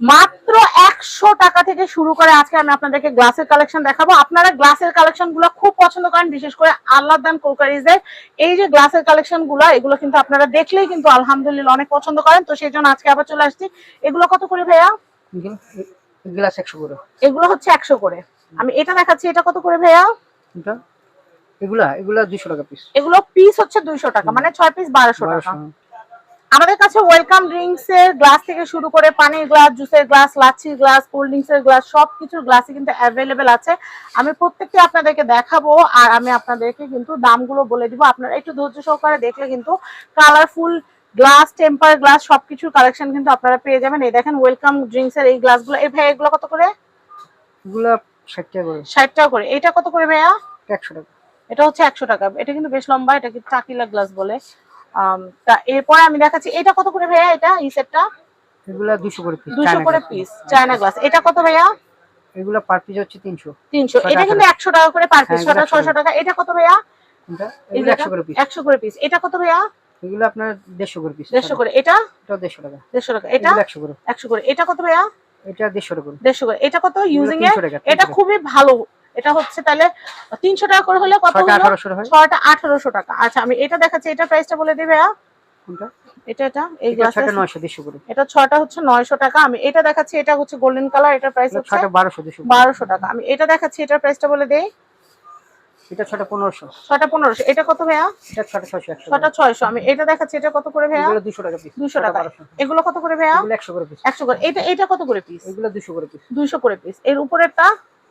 মাত্র একশো টাকা থেকে শুরু করে আজকে আমি আপনাদেরকে গ্লাসের কালেকশন দেখাবো। আপনারা গ্লাসের কালেকশনগুলো খুব পছন্দ করেন বিশেষ করে আল্লাহদান কোকারিজের। এই যে গ্লাসের কালেকশনগুলো এগুলো কিন্তু আপনারা দেখলেই কিন্তু আলহামদুলিল্লাহ অনেক পছন্দ করেন। তো সেই জন্য আজকে আবার চলে আসছি। এগুলো কত করে ভাইয়া? গ্লাস একশো করে। এগুলো হচ্ছে একশো করে। আমি এটা দেখাচ্ছি এটা কত করে ভাইয়া? এগুলা এগুলা দুশো টাকা পিস এগুলো পিস হচ্ছে দুইশো টাকা মানে ছয় পিস বারোশো টাকা। আমাদের কাছে ওয়েলকাম ড্রিঙ্কস এর গ্লাস থেকে শুরু করে পানির গ্লাস জুসের গ্লাস লাচ্ছির গ্লাস কোল্ড ড্রিঙ্কস এর গ্লাস সবকিছুর গ্লাসই কিন্তু অ্যাভেলেবেল আছে। আমি প্রত্যেকটি আপনাদেরকে দেখাবো আর আমি আপনাদেরকে কিন্তু দামগুলো বলে দিব। আপনারা একটু ধৈর্য সহকারে দেখলে কিন্তু কালারফুল গ্লাস টেম্পার গ্লাস সবকিছুর কালেকশন কিন্তু আপনারা পেয়ে যাবেন। এই দেখেন ওয়েলকাম ড্রিঙ্কস এর এই গ্লাসগুলো এই ভাই এগুলো কত করে? এগুলা ষাট টাকা করে। ষাট টাকা করে। এটা কত করে ভাইয়া? একশো টাকা। এটা হচ্ছে একশো টাকা। এটা কিন্তু বেশ লম্বা এটা কি চাকিলা গ্লাস বলে? তা এরপরে আমি দেখাচ্ছি এটা কত করে ভাইয়া এটা এই সেটটা এগুলা দুশো করে পিস দুশো করে পিস চায়না গ্লাস এটা কত ভাইয়া? এগুলা পার পিস হচ্ছে তিনশো। তিনশো। ছয়টা এটা কিন্তু একশো টাকা করে পার পিস হ্যাঁ, এগুলো ছটা ছয়শো টাকা। এটা কত ভাইয়া? কোনটা? এগুলো একশো করে পিস একশো করে পিস এটা কত ভাইয়া? এগুলো আপনার দেড়শো করে পিস দেড়শো করে। এটা? এটা দেড়শো টাকা। দেড়শো টাকা। এটা? এগুলো একশো করে। একশো করে। এটা কত ভাইয়া? এটা দেড়শো টাকা করে। দেড়শো করে। এটা কত? ইউজিং এ এটা খুবই ভালো এটা হচ্ছে তাহলে তিনশো টাকা করে হলে কত হলো? আঠারোশো টাকা। আচ্ছা আমি এটা দেখাচ্ছি এটা প্রাইসটা বলে দিই ভাইয়া। এটা এটা এই এটা করে। এটা ছয়টা হচ্ছে নয়শো টাকা। আমি এটা দেখাচ্ছি এটা হচ্ছে গোল্ডেন কালার এটার প্রাইস হচ্ছে টাকা। আমি এটা দেখাচ্ছি এটার প্রাইসটা বলে দেই। এটা ছয়টা পনেরোশো। এটা কত ভাইয়া? এটা ছয়টা ছয়শো আমি এটা দেখাচ্ছি এটা কত করে ভাইয়া? এগুলো দুশো টাকা পিস টাকা। এগুলো কত করে ভাইয়া? এগুলো একশো করে পিস একশো করে। এটা এটা কত করে পিস এগুলো করে পিস করে পিস এর উপরেরটা?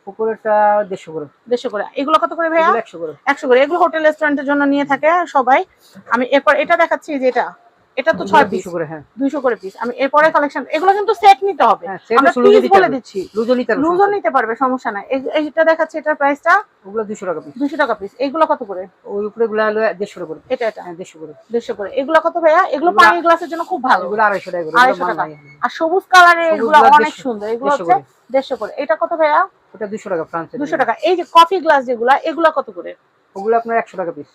উপরেরটা দেড়শো করে। দেড়শো করে। এগুলো কত করে ভাইয়া? এগুলো একশো করে। একশো করে। এগুলো হোটেল রেস্টুরেন্টের জন্য নিয়ে থাকে সবাই। আমি এরপর এটা দেখাচ্ছি যে এটা। এটা তো পিস করে হ্যাঁ। দুইশো করে পিস আমি এরপরে কালেকশন এগুলো কিন্তু সেট নিতে হবে। হ্যাঁ, আমরা পিস বলে দিচ্ছি। লুজো নিতে হবে নিতে পারবে সমস্যা নাই। এই- এইটা দেখাচ্ছি এটার প্রাইসটা ওগুলো টাকা পিস টাকা পিস এগুলো কত করে? ওই উপরে গুলো হলো দেড়শো টাকা করে। এটা এটা। হ্যাঁ করে। দেড়শো করে। এগুলো কত ভাইয়া? এগুলো গ্লাসের জন্য খুব ভালো। এগুলো টাকা করে। আর সবুজ কালারের এগুলো গুলা অনেক সুন্দর। এগুলো হচ্ছে। দেড়শো করে। এটা কত ভাইয়া? ওটা দুশো টাকা ফ্রান্সের দুশো টাকা। এই যে কফি গ্লাস যেগুলা এগুলা কত করে? ওগুলো আপনার একশো টাকা পিস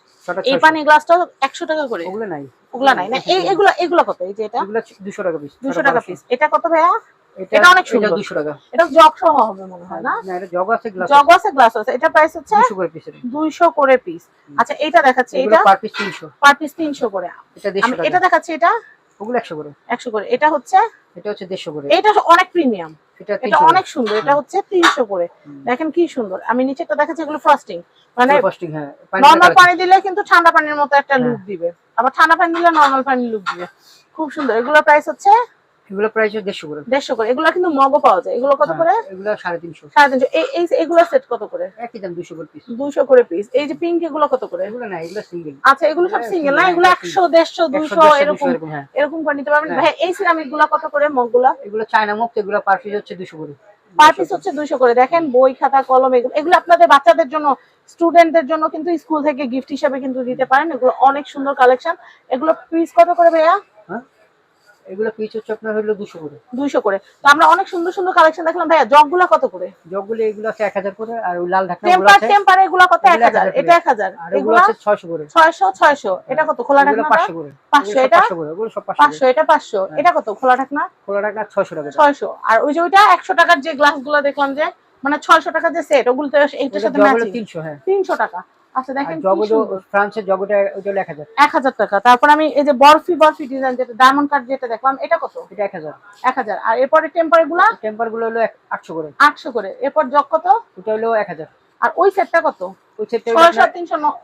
এই পানি গ্লাসটা একশো টাকা করে? ওগুলো নাই। ওগুলা নাই না? এই এগুলো এগুলো কত? এই যে এটা? এগুলো দুশো টাকা পিস দুশো টাকা পিস এটা কত ভাইয়া? এটা অনেক সুন্দর। দুশো টাকা। এটা জগ সহ হবে মনে হয় না? না এটা জগ আছে গ্লাস জগ আছে গ্লাস আছে। এটা প্রাইস হচ্ছে দুশো করে পিস দুইশো করে পিস আচ্ছা এটা দেখাচ্ছি এটা? পার পিস তিনশো। পার পিস তিনশো করে। এটা দেড়শো আমি টাকা। এটা দেখাচ্ছি এটা? ওগুলো একশো করে। একশো করে। এটা হচ্ছে? এটা হচ্ছে দেড়শো করে। এটা অনেক প্রিমিয়াম এটা অনেক সুন্দর এটা হচ্ছে তিনশো করে। দেখেন কি সুন্দর। আমি নিচেটা দেখাচ্ছি এগুলো ফ্রস্টিং মানে হ্যাঁ পানি পানি দিলে কিন্তু ঠান্ডা পানির মতো একটা হ্যাঁ। লুক দিবে। আবার ঠান্ডা পানি দিলে নর্মাল পানির লুক দিবে। খুব সুন্দর। এগুলোর প্রাইস হচ্ছে এগুলো প্রাইস দেড়শো করে। দেড়শো করে। এগুলো কিন্তু মগও পাওয়া যায়। এগুলো কত করে? হ্যাঁ, এগুলো সাড়ে তিনশো। সাড়ে তিনশো। এই এগুলো সেট কত করে? একই দাম দুশো করে পিস দুইশো করে পিস এই যে পিঙ্ক এগুলো কত করে? এগুলো না এগুলো সিঙ্গেল আচ্ছা এগুলো সব সিঙ্গেল না? এগুলো একশো দেড়শো দুইশো এরকম এরকম করে নিতে পারবেন। ভাই এই সিরামিকগুলা কত করে মগগুলা? এগুলো চায়না মুক্ত এগুলো পার পিস হচ্ছে দুশো করে। পার পিস হচ্ছে দুইশো করে। দেখেন বই খাতা কলম এগুলো এগুলো আপনাদের বাচ্চাদের জন্য স্টুডেন্টদের জন্য কিন্তু স্কুল থেকে গিফট হিসেবে কিন্তু দিতে পারেন। এগুলো অনেক সুন্দর কালেকশন এগুলো পিস কত করে ভাইয়া? হ্যাঁ? এগুলো পিস হচ্ছে আপনার হলো দুশো করে। করে। তো আমরা অনেক সুন্দর সুন্দর কালেকশন দেখলাম। ভাইয়া জগগুলা কত করে? জগগুলো এগুলো আছে এক হাজার করে আর ওই লাল ঢাকনা টেম্পার আছে টেম্পার এগুলা কত? এক হাজার। 1000 এটা এক হাজার। আর এগুলো আছে ছয়শো করে। ছয়শো ছয়শো। এটা কত? খোলা ঢাকনা পাঁচশো করে। পাঁচশো, এটা? পাঁচশো এটা পাঁচশো। হ্যাঁ। এটা কত? খোলা ঢাকনা? খোলা ঢাকনা ছয়শো টাকা। ছয়শো। আর ওই যে ওইটা একশো টাকার যে গ্লাসগুলো দেখলাম যে মানে ছয়শো টাকার যে সেট ওগুলো তো এইটার সাথে তিনশো হ্যাঁ। তিনশো টাকা। আচ্ছা দেখেন। ফ্রান্সের জগ ওটা ওটা হলো এক হাজার এক হাজার টাকা। তারপর আমি এই যে বরফি বরফি ডিজাইন যেটা ডায়মন্ড কাট যেটা দেখলাম এটা কত? এটা এক হাজার। এক হাজার। আর এরপরে টেম্পারগুলা? টেম্পারগুলো হলো এক- আটশো করে। আটশো করে। এরপর জগ কত? ওটা হলো এক হাজার। আর ওই সেটটা কত? ওই সেটটা ছয়শো আর তিনশো ন-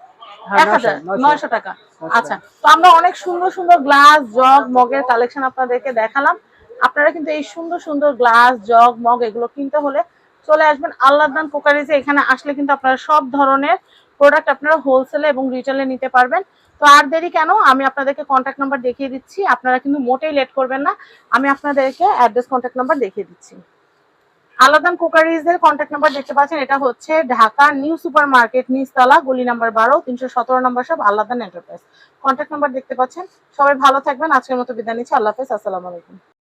হ্যাঁ, এক হাজার। নয়শো, নয়শো টাকা। আচ্ছা তো আমরা অনেক সুন্দর সুন্দর গ্লাস জগ মগের কালেকশন আপনাদেরকে দেখালাম। আপনারা কিন্তু এই সুন্দর সুন্দর গ্লাস জগ মগ এগুলো কিনতে হলে চলে আসবেন আল্লাহদান কোকারিজে। এখানে আসলে কিন্তু আপনারা সব ধরনের প্রোডাক্ট আপনারা হোলসেলে এবং রিটেলে নিতে পারবেন। তো আর দেরি কেন? আমি আপনাদেরকে কন্ট্যাক্ট নাম্বার দেখিয়ে দিচ্ছি। আপনারা কিন্তু মোটেই লেট করবেন না। আমি আপনাদেরকে অ্যাড্রেস কন্ট্যাক্ট নাম্বার দেখিয়ে দিচ্ছি। আলাদান কোকারিজের কন্ট্যাক্ট নাম্বার দেখতে পাচ্ছেন। এটা হচ্ছে ঢাকা নিউ সুপার মার্কেট নিচতলা, গলি নাম্বার বারো, তিনশো সতেরো নাম্বার সব আলাদান এন্টারপ্রাইজ কন্ট্যাক্ট নাম্বার দেখতে পাচ্ছেন। সবাই ভালো থাকবেন। আজকের মতো বিদায় নিচ্ছি। আল্লাহ হাফেজ। আসসালামু আলাইকুম।